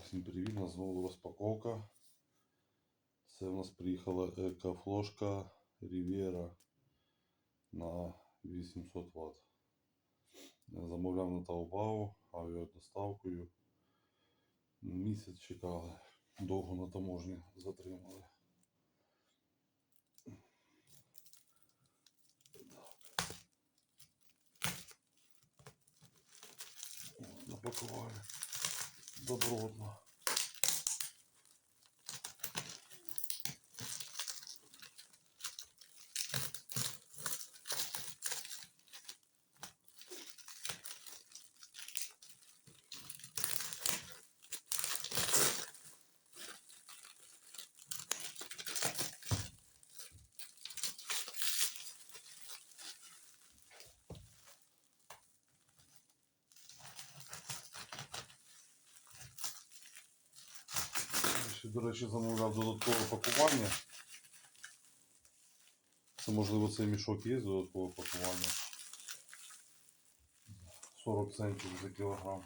Всім привіт, нас знову розпаковка. Це в нас приїхала екофлошка Riviera на 800 Вт. Замовляв на Taobao авіадоставкою. Місяць чекали, довго на таможні затримали. Так. Запакували добротно. Ще, до речі, замовляв додаткове пакування. Це можливо цей мішок є додаткове пакування. 40 центів за кілограм.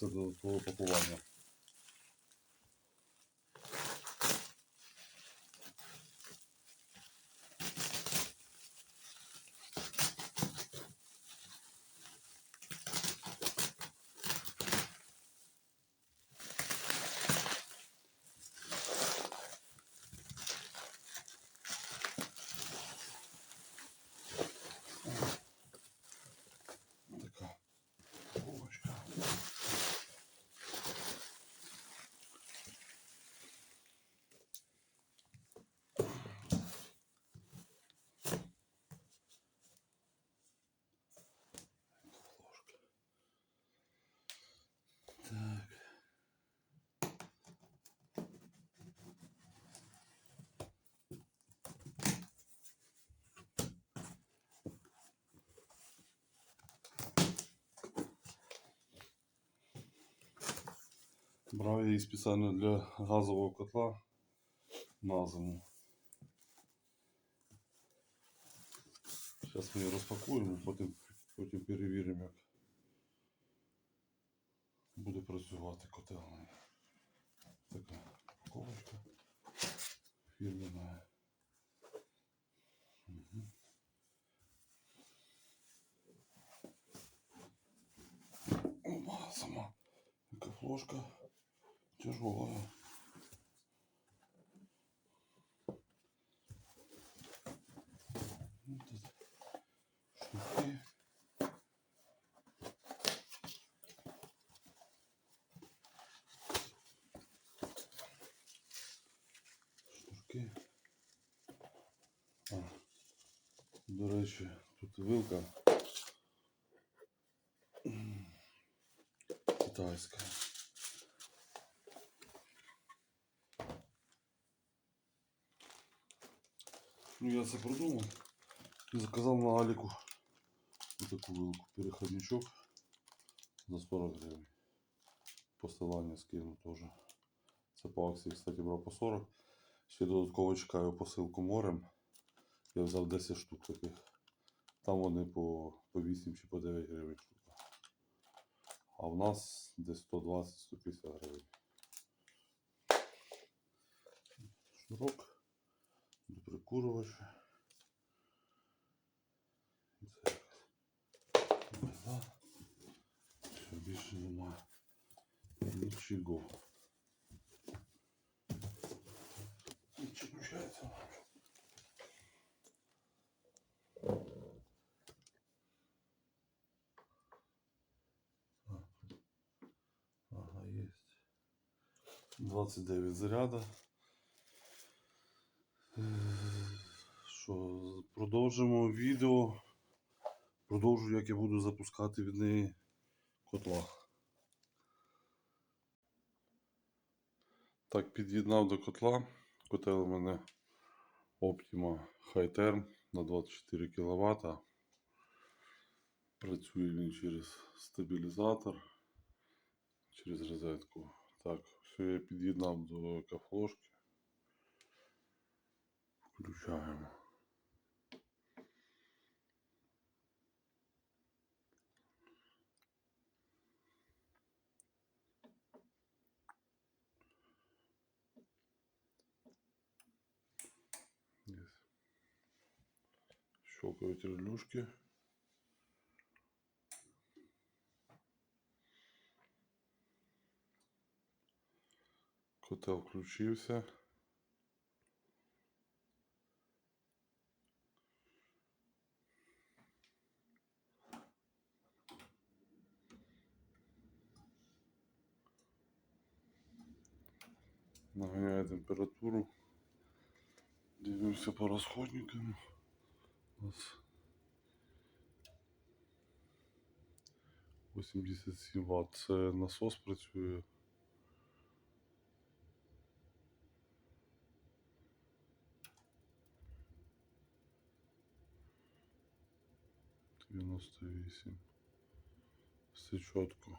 Це додаткове пакування. Брав я її спеціально для газового котла на зиму. Зараз ми її розпакуємо, потім, потім перевіримо, як буде працювати котел. Така упаковочка фірменна. Мгм. Опа, сама флошка тяжелая. Штуки. Штуки. А, до речі, тут вилка китайська. Ну, я це продумав. І заказав на Аліку таку вилку. Переходничок за 40 гривень. Посилання скину теж. Це по акції, кстати, брав по 40. Ще додатково чекаю посилку морем. Я взяв 10 штук таких. Там вони по, по 8 чи по 9 гривень штука. А в нас десь 120-150 гривень. Шнурок І Це вода. Все, більше немає нічого. Чи включається? Ага, есть. 29 заряда. Продовжимо відео. Продовжу, як я буду запускати від неї котла. Так, під'єднав до котла. Котел у мене Optima High Term на 24 кВт. Працює він через стабілізатор, через розетку. Так, все я під'єднав до екофлошки. Включаємо. Сколько эти? Котел включился. Наганяю температуру. Дивимся по расходникам. Нас 87 Вт. Це насос працює. Дев'яносто вісім. Все чітко.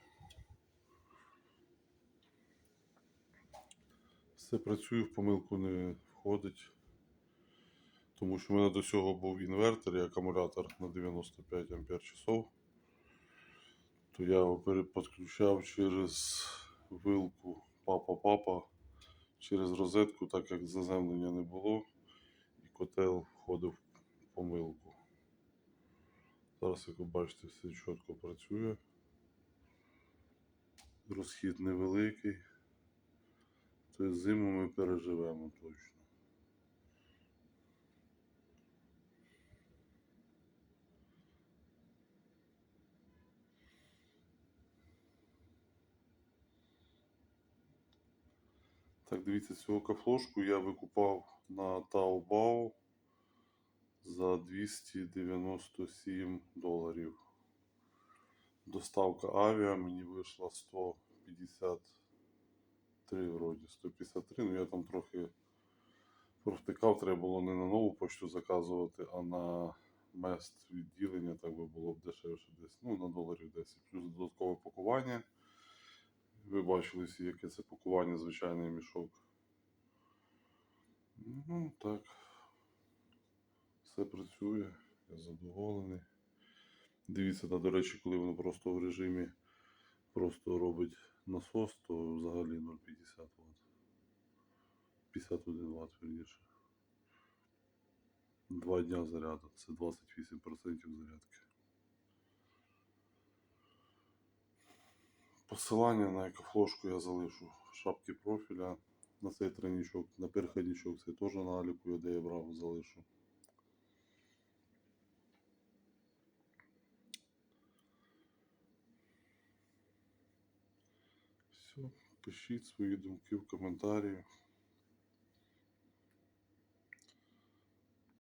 Все працює, в помилку не входить. Тому що в мене до цього був інвертор і акумулятор на 95 ампер часов. То я його переподключав через вилку папа-папа через розетку, так як заземлення не було, і котел входив в помилку. Зараз, як ви бачите, все чітко працює. Розхід невеликий. Тобто зиму ми переживемо точно. Так, дивіться, цю кафлошку я викупав на Taobao за 297 доларів. Доставка авіа мені вийшла 153 вроді. 153, ну я там трохи провтикав, треба було не на нову почту заказувати, а на мест відділення, так би було б дешевше десь. Ну, на доларів 10. Плюс додаткове пакування. Ви бачили, всі, яке це пакування, звичайний мішок. Ну, так. Все працює, я задоволений. Дивіться, та, до речі, коли воно просто в режимі просто робить насос, то взагалі 0,50 Вт. 51 Вт, вірніше. Два дня заряду, це 28% зарядки. Посилання на екофлошку я залишу в шапці профіля. На цей тренічок, на переходничок це теж на Аліку, де я брав, залишу. Все, пишіть свої думки в коментарі.